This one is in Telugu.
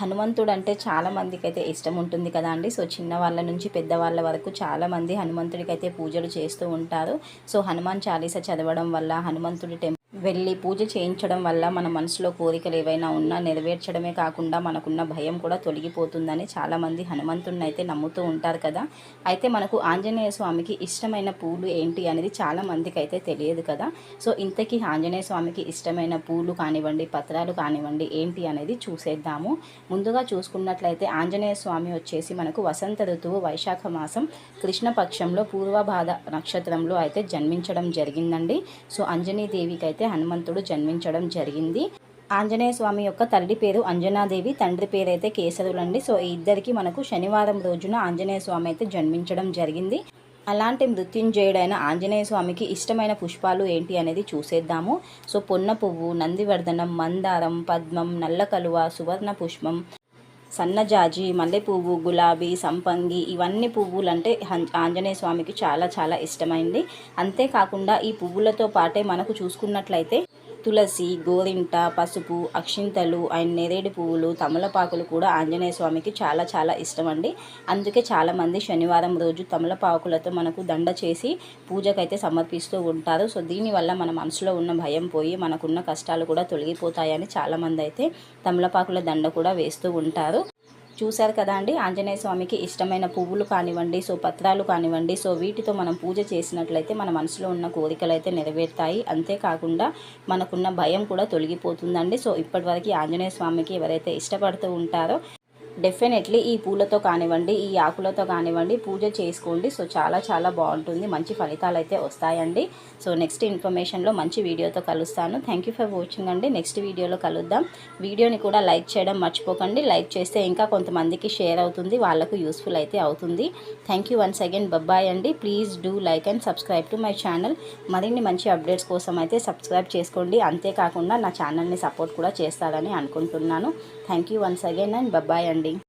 హనుమంతుడు అంటే చాలా మందికి అయితే ఇష్టం ఉంటుంది కదా అండి. సో చిన్న వాళ్ళ నుంచి పెద్దవాళ్ళ వరకు చాలా మంది హనుమంతుడికి అయితే పూజలు చేస్తూ ఉంటారు. సో హనుమాన్ చాలీస చదవడం వల్ల హనుమంతుడి టెంపుల్ వెళ్ళి పూజ చేయించడం వల్ల మన మనసులో కోరికలు ఏవైనా ఉన్నా నెరవేర్చడమే కాకుండా మనకున్న భయం కూడా తొలగిపోతుందని చాలామంది హనుమంతుడిని అయితే నమ్ముతూ ఉంటారు కదా. అయితే మనకు ఆంజనేయ స్వామికి ఇష్టమైన పూలు ఏంటి అనేది చాలామందికి అయితే తెలియదు కదా. సో ఇంతకీ ఆంజనేయ స్వామికి ఇష్టమైన పూలు కానివ్వండి పత్రాలు కానివ్వండి ఏంటి అనేది చూసేద్దాము. ముందుగా చూసుకున్నట్లయితే ఆంజనేయ స్వామి వచ్చేసి మనకు వసంత ఋతువు వైశాఖ మాసం కృష్ణపక్షంలో పూర్వభాద నక్షత్రంలో అయితే జన్మించడం జరిగిందండి. సో అంజనీదేవికి అయితే హనుమంతుడు జన్మించడం జరిగింది. ఆంజనేయ స్వామి యొక్క తల్లి పేరు అంజనాదేవి తండ్రి పేరు అయితే కేసరులండి సో ఈ ఇద్దరికి మనకు శనివారం రోజున ఆంజనేయ స్వామి అయితే జన్మించడం జరిగింది. అలాంటి మృత్యుంజయుడైన ఆంజనేయ స్వామికి ఇష్టమైన పుష్పాలు ఏంటి అనేది చూసేద్దాము. సో పొన్న పువ్వు నందివర్ధనం మందారం పద్మం నల్ల కలువ సువర్ణ పుష్పం సన్నజాజి మల్లెపువ్వు గులాబీ సంపంగి ఇవన్నీ పువ్వులు అంటే హం- ఆంజనేయ స్వామికి చాలా చాలా ఇష్టమైంది. అంతేకాకుండా ఈ పువ్వులతో పాటే మనకు చూసుకున్నట్లయితే తులసి గోరింట పసుపు అక్షింతలు అండ్ నేరేడు పువ్వులు తమలపాకులు కూడా ఆంజనేయ స్వామికి చాలా చాలా ఇష్టం అండి అందుకే చాలామంది శనివారం రోజు తమలపాకులతో మనకు దండ చేసి పూజకైతే సమర్పిస్తూ ఉంటారు. సో దీనివల్ల మన మనసులో ఉన్న భయం పోయి మనకున్న కష్టాలు కూడా తొలగిపోతాయని చాలామంది అయితే తమలపాకుల దండ కూడా వేస్తూ ఉంటారు. చూశారు కదా అండి? ఆంజనేయ స్వామికి ఇష్టమైన పువ్వులు కానివ్వండి సో పత్రాలు కానివ్వండి సో వీటితో మనం పూజ చేసినట్లయితే మన మనసులో ఉన్న కోరికలు అయితే నెరవేరుతాయి. అంతేకాకుండా మనకున్న భయం కూడా తొలగిపోతుందండి. సో ఇప్పటివరకు ఆంజనేయ స్వామికి ఎవరైతే ఇష్టపడుతూ ఉంటారో డెఫినెట్లీ ఈ పూలతో కానివ్వండి ఈ ఆకులతో కానివ్వండి పూజ చేసుకోండి. సో చాలా చాలా బాగుంటుంది. మంచి ఫలితాలు అయితే వస్తాయండి. సో నెక్స్ట్ ఇన్ఫర్మేషన్లో మంచి వీడియోతో కలుస్తాను. థ్యాంక్ యూ ఫర్ వాచింగ్ అండి. నెక్స్ట్ వీడియోలో కలుద్దాం. వీడియోని కూడా లైక్ చేయడం మర్చిపోకండి. లైక్ చేస్తే ఇంకా కొంతమందికి షేర్ అవుతుంది. వాళ్ళకు యూస్ఫుల్ అయితే అవుతుంది. Thank you once again bye bye అండి. Please do like and subscribe to my channel మరిన్ని మంచి అప్డేట్స్ కోసం అయితే సబ్స్క్రైబ్ చేసుకోండి. అంతేకాకుండా నా ఛానల్ని సపోర్ట్ కూడా చేస్తారని అనుకుంటున్నాను. Thank you once again and bye bye అండి.